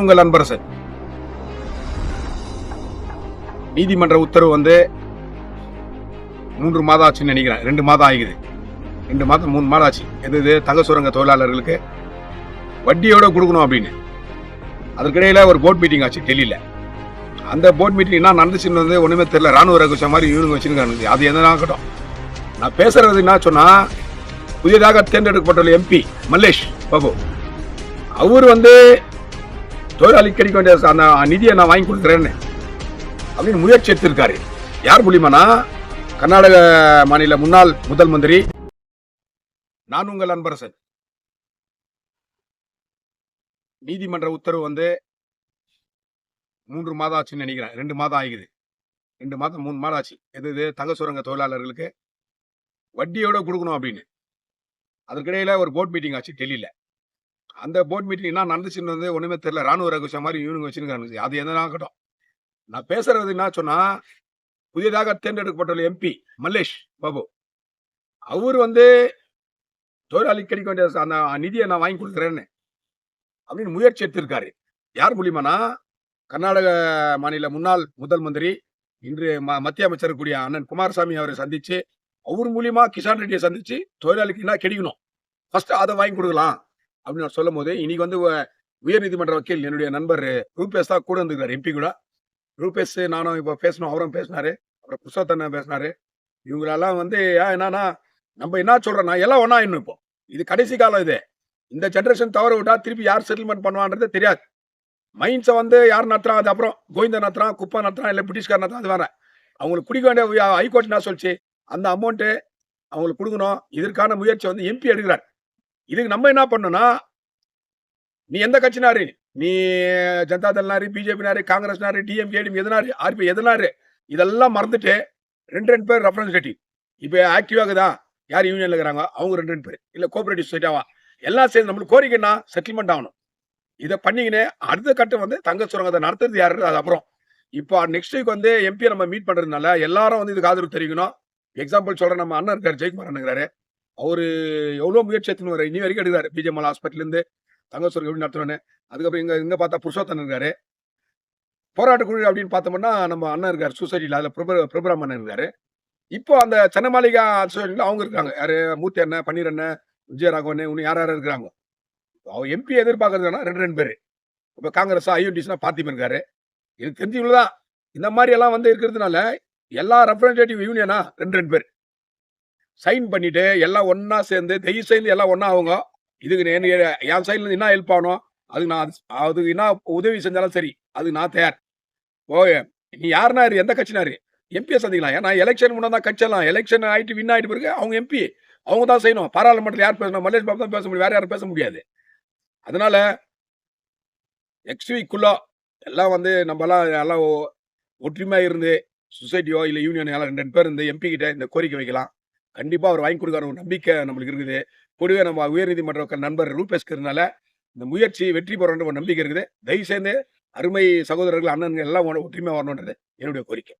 உங்கள் அன்பரசன் நீதிமன்ற உத்தரவு வந்து மூன்று மாதம் ஆச்சுன்னு நினைக்கிறேன். ரெண்டு மாதம் ஆகிக்குது ரெண்டு மாதம் மூணு மாதம் ஆச்சு. எது இது தங்க சுரங்க தொழிலாளர்களுக்கு வட்டியோட கொடுக்கணும் அப்படின்னு. அதுக்கிடையில ஒரு போர்ட் மீட்டிங் ஆச்சு டெல்லியில. அந்த போர்ட் மீட்டிங் என்ன நடந்துச்சுன்னு வந்து ஒண்ணுமே தெரியல. ராணுவ ரகுஷ மாதிரி இவனுங்க வச்சிருக்காங்க அது எதனா இருக்கட்டும். நான் பேசுறது என்ன சொன்னா புதியதாக தேர்ந்தெடுக்கப்பட்டுள்ள எம்பி மல்லேஷ் பாபு. அவர் வந்து தொழிலாளி கிடைக்க வேண்டிய அந்த நிதியை நான் வாங்கி கொடுக்குறேன்னு. அப்படின்னு முயற்சி எடுத்திருக்காரு. யார் மூலியமானா? கர்நாடக மாநில முன்னாள் முதல் மந்திரி நான் உங்கள் அன்பரசன். நீதிமன்ற உத்தரவு வந்து மூன்று மாதம் ஆச்சுன்னு நினைக்கிறேன். ரெண்டு மாதம் ஆகிக்குது ரெண்டு மாதம் மூணு மாதம் ஆச்சு. எது இது? தங்க சுரங்க தொழிலாளர்களுக்கு வட்டியோட கொடுக்கணும் அப்படின்னு. அதற்கிடையில் ஒரு போர்ட் மீட்டிங் ஆச்சு டெல்லியில். அந்த போர்ட் மீட்டிங் என்ன நடந்துச்சுன்னு வந்து ஒன்றுமே தெரியல. ராணுவ ரகுஷா மாதிரி இவனுங்க வச்சுருக்காங்க. அது என்ன ஆகட்டும் நான் பேசுறது என்ன சொன்னா புதியதாக தேர்ந்தெடுக்கப்பட்டுள்ள எம்பி மல்லேஷ் பாபு அவர் வந்து தொழிலாளி கிடைக்க வேண்டிய அந்த நிதியை நான் வாங்கி கொடுக்குறேன்னு அப்படின்னு முயற்சி எடுத்திருக்காரு. யார் மூலியமானா கர்நாடக மாநில முன்னாள் முதல் மந்திரி இன்று ம- மத்திய அமைச்சர் கூடிய அண்ணன் குமாரசாமி அவரை சந்திச்சு அவர் மூலியமா கிஷான் ரெட்டியை சந்திச்சு தொழிலாளிக்கு என்ன கிடைக்கணும்? ஃபர்ஸ்ட் அதை வாங்கி கொடுக்கலாம். அப்படின்னு நான் சொல்லும் போது இன்னைக்கு வந்து உயர்நீதிமன்ற வக்கீல் என்னுடைய நண்பர் ரூபேஷ் தான் கூட இருந்துக்கிறார் எம்பி கூட. ரூபேஷ் நானும் இப்போ பேசணும் அவரும் பேசினாரு. அப்புறம் புருஷோத்தண்ணன் பேசினாரு. இவங்களெல்லாம் வந்து ஏன் என்னன்னா நம்ம என்ன சொல்றோம்னா எல்லாம் ஒன்றா இன்னும் இப்போ. இது கடைசி காலம் இது. இந்த ஜென்ரேஷன் தவற விட்டா திருப்பி யார் செட்டில்மெண்ட் பண்ணுவான்றது தெரியாது. மைண்ட்ஸை வந்து யார் நடத்துறான்? அது அப்புறம் கோவிந்த நடத்துறான் குப்பை நடத்துறான் இல்லை பிரிட்டிஷ்கார் நடத்துறான் அது வேற. அவங்களுக்கு பிடிக்க வேண்டிய ஹைகோர்ட் என்ன சொல்லிச்சு? அந்த அமௌண்ட்டு அவங்களுக்கு கொடுக்கணும். இதற்கான முயற்சி வந்து எம்பி எடுக்கிறார். இதுக்கு நம்ம என்ன பண்ணணும்னா நீ எந்த கட்சினாரு? நீ ஜனதா தள்னாரு பிஜேபினாரு காங்கிரஸ்னாரு டிஎம் எதனாரு ஆர்பி எதனாரு? இதெல்லாம் மறந்துட்டு ரெண்டு ரெண்டு பேர் ரெப்ரஸன்டேட்டிவ் இப்போ ஆக்டிவாகுதா யார் யூனியனில் இருக்கிறாங்க? அவங்க ரெண்டு ரெண்டு பேர். இல்லை கோஆபரேட்டிவ் சொசைட்டாவா எல்லாம் சேர்ந்து நம்மளுக்கு கோரிக்கைன்னா செட்டில்மெண்ட் ஆகணும். இதை பண்ணிக்கினே அடுத்த கட்டம் வந்து தங்க சுரங்கத்தை நடத்துறது யாரு அது அப்புறம். இப்போ நெக்ஸ்ட் வீக் வந்து எம்பியை நம்ம மீட் பண்ணுறதுனால எல்லாரும் வந்து இதுக்கு ஆதரவு தெரிவிக்கணும். எக்ஸாம்பிள் சொல்கிறேன் நம்ம அண்ணன் இருக்கார் ஜெயக்குமார் அண்ணங்கிறாரு அவர் எவ்வளோ முயற்சி எடுத்துன்னு வர இனி வரைக்கும் எடுக்கிறாரு பிஜேமல் ஹாஸ்பிட்டல் இருந்து எப்படி நடத்தணும்னு அதுக்கப்புறம் இங்கே இங்கே பார்த்தா புருஷோத்தன் இருக்காரு. போராட்ட குழு அப்படின்னு பார்த்தோம்னா நம்ம அண்ணன் இருக்கார் சொசைட்டியில் அதில் பிரபு பிரபுராம் அண்ணன் இருக்காரு. இப்போ அந்த சென்னை மாளிகா அவங்க இருக்காங்க. யார்? மூர்த்தி அண்ணன் பன்னீர் அண்ணன் விஜயராகவன் இன்னும் யார் யார் இருக்கிறாங்க? அவர் எம்பி எதிர்பார்க்கறதுனா ரெண்டு ரெண்டு பேர். இப்போ காங்கிரஸ் ஐயூடிஸ்னா பார்த்திபன் இருக்காரு. எனக்கு தெரிஞ்சு இந்த மாதிரி எல்லாம் வந்து இருக்கிறதுனால எல்லா ரெப்ரஸன்டேட்டிவ் யூனியனா ரெண்டு ரெண்டு பேர். சைன் பண்ணிட்டு எல்லாம் ஒன்றா சேர்ந்து தயவு சேர்ந்து எல்லாம் ஒன்றா ஆகுங்க இதுக்கு என் சைட்லேருந்து என்ன ஹெல்ப் ஆகணும்? அதுக்கு நான் அது- அதுக்கு என்ன உதவி செஞ்சாலும் சரி அதுக்கு நான் தயார். ஓ நீ யாருனா இரு எந்த கட்சினாரு எம்பியை சந்திக்கலாம். ஏன்னா எலெக்ஷன் முன்னே தான் கட்சியெல்லாம் எலெக்ஷன் ஆகிட்டு வின் ஆகிட்டு பிறகு அவங்க எம்பி அவங்க தான் செய்யணும். பாராளுமன்றத்தில் யார் பேசணும்? மல்லேஷ் பாபு தான் பேச முடியும். வேறு யாரும் பேச முடியாது. அதனால நெக்ஸ்ட் வீக்குள்ளோ எல்லாம் வந்து நம்மலாம் எல்லாம் ஒற்றுமையாக இருந்து சொசைட்டியோ இல்லை யூனியன் எல்லாம் ரெண்டு ரெண்டு பேர் இருந்து எம்பி கிட்ட இந்த கோரிக்கை வைக்கலாம். கண்டிப்பாக அவர் வாங்கி கொடுக்கார ஒரு நம்பிக்கை நம்மளுக்கு இருக்குது. கூடவே நம்ம உயர்நீதிமன்ற நண்பர் ரூபேஷ்கிறதுனால இந்த முயற்சி வெற்றி பெறன்ற ஒரு நம்பிக்கை இருக்குது. தயவு சேர்ந்து அருமை சகோதரர்கள் அண்ணன்கள் எல்லாம் ஒற்றுமையாக வரணுன்றது என்னுடைய கோரிக்கை.